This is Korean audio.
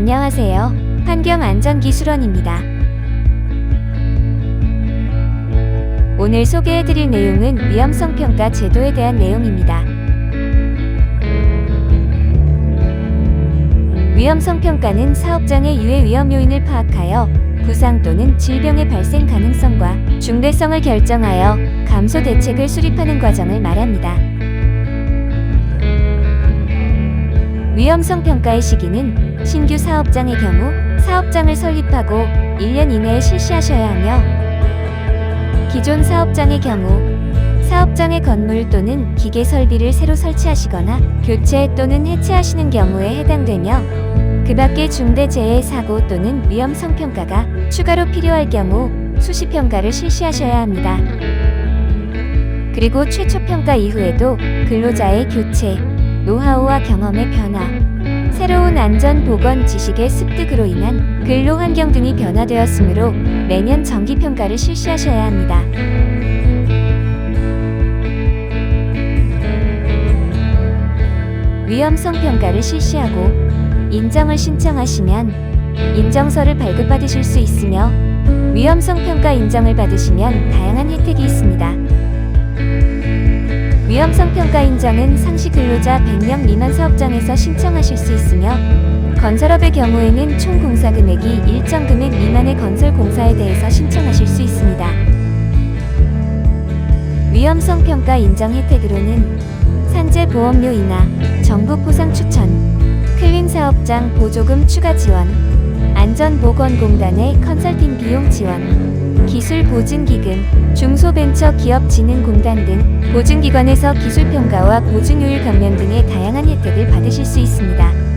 안녕하세요. 환경안전기술원입니다. 오늘 소개해드릴 내용은 위험성 평가 제도에 대한 내용입니다. 위험성 평가는 사업장의 유해 위험 요인을 파악하여 부상 또는 질병의 발생 가능성과 중대성을 결정하여 감소 대책을 수립하는 과정을 말합니다. 위험성 평가의 시기는 신규 사업장의 경우 사업장을 설립하고 1년 이내에 실시하셔야 하며 기존 사업장의 경우 사업장의 건물 또는 기계 설비를 새로 설치하시거나 교체 또는 해체하시는 경우에 해당되며 그 밖에 중대재해 사고 또는 위험성 평가가 추가로 필요할 경우 수시 평가를 실시하셔야 합니다. 그리고 최초 평가 이후에도 근로자의 교체, 노하우와 경험의 변화, 새로운 안전 보건 지식의 습득으로 인한 근로 환경 등이 변화되었으므로 매년 정기 평가를 실시하셔야 합니다. 위험성 평가를 실시하고 인정을 신청하시면 인정서를 발급받으실 수 있으며 위험성 평가 인정을 받으시면 다양한 혜택이 있습니다. 위험성 평가 인정은 상시 근로자 100명 미만 사업장에서 신청하실 수 있으며 건설업의 경우에는 총 공사 금액이 일정 금액 미만의 건설 공사에 대해서 신청하실 수 있습니다. 위험성 평가 인정 혜택으로는 산재 보험료 인하, 정부 포상 추천, 클린 사업장 보조금 추가 지원, 안전보건공단의 컨설팅 비용 지원, 기술 보증 기금, 중소벤처기업진흥공단 등 보증기관에서 기술 평가와 보증효율 감면 등의 다양한 혜택을 받으실 수 있습니다.